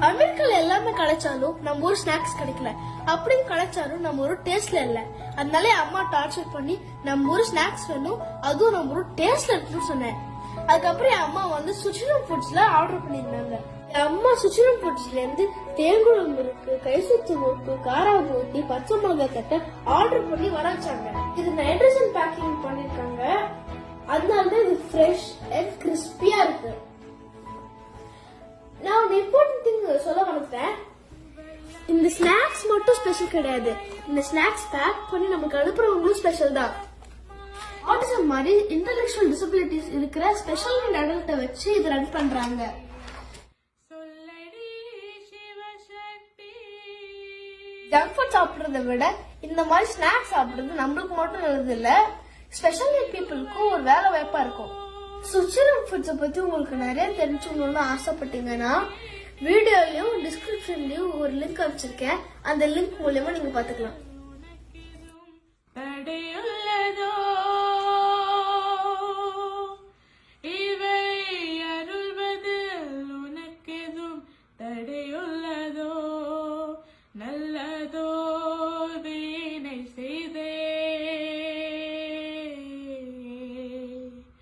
அமெரிக்கால எல்லாமே கிடைச்சாலும் நம்ம ஊர் ஸ்நாக்ஸ் கிடைக்கல. அப்படின்னு கிடைச்சாலும் நம்ம ஒரு டேஸ்ட்ல இல்ல. அதனாலே அம்மா டார்ச்சர் பண்ணி நம்ம ஊர் ஸ்நாக்ஸ் வேணும் அதுவும் நம்ம ஒரு டேஸ்ட்ல இருக்குன்னு சொன்னேன். அதுக்கப்புறம் என் அம்மா வந்து சுச்சிரம் ஃபுட்ஸ்ல ஆர்டர் பண்ணியிருந்தாங்க. என் அம்மா சுச்சிரம் ஃபுட்ஸ்ல இருந்து தேங்குளம் முறுக்கு கைசுத்து முறுக்கு காரா பூட்டி பச்சை மிளகாய் கட்டை ஆர்டர் பண்ணி வர வச்சாங்க. இது நைட்ரஜன் பேக்கிங் பண்ணிருக்காங்க அதனால தான் இது ஃப்ரெஷ் அண்ட் கிறிஸ்பியா இருக்கு. நான் ஒரு இம்பார்ட்டன்ட் சொல்ல வந்துட்டேன் இந்த ஸ்நாக்ஸ் மட்டும் ஸ்பெஷல் கிடையாது. இந்த ஸ்நாக்ஸ் பேக் பண்ணி நமக்கு அனுப்புறவங்களும் ஸ்பெஷல் தான். ஆட்டிசம் மாதிரி இன்டெலெக்சுவல் டிசபிலிட்டிஸ் இருக்கிற ஸ்பெஷல் நீட் அடல்ட்டை வச்சு இது ரன் பண்றாங்க. ஜங்க் ஃபுட் சாப்பிடுறத விட இந்த மாதிரி ஸ்நாக்ஸ் சாப்பிடுறது நம்மளுக்கு மட்டும் நல்லது இல்ல. ஸ்பெஷல் நீட் பீப்புளுக்கும் ஒரு வேலை வாய்ப்பா இருக்கும். சுச்சிரம் ஃபுட்ஸை பத்தி உங்களுக்கு நிறைய தெரிஞ்சுக்கணும்னு ஆசைப்பட்டீங்கன்னா வீடியோலயும் டிஸ்கிரிப்ஷன்லயும் ஒரு லிங்க் அமைச்சிருக்கேன் அந்த லிங்க் மூலியமா நீங்க பாத்துக்கலாம்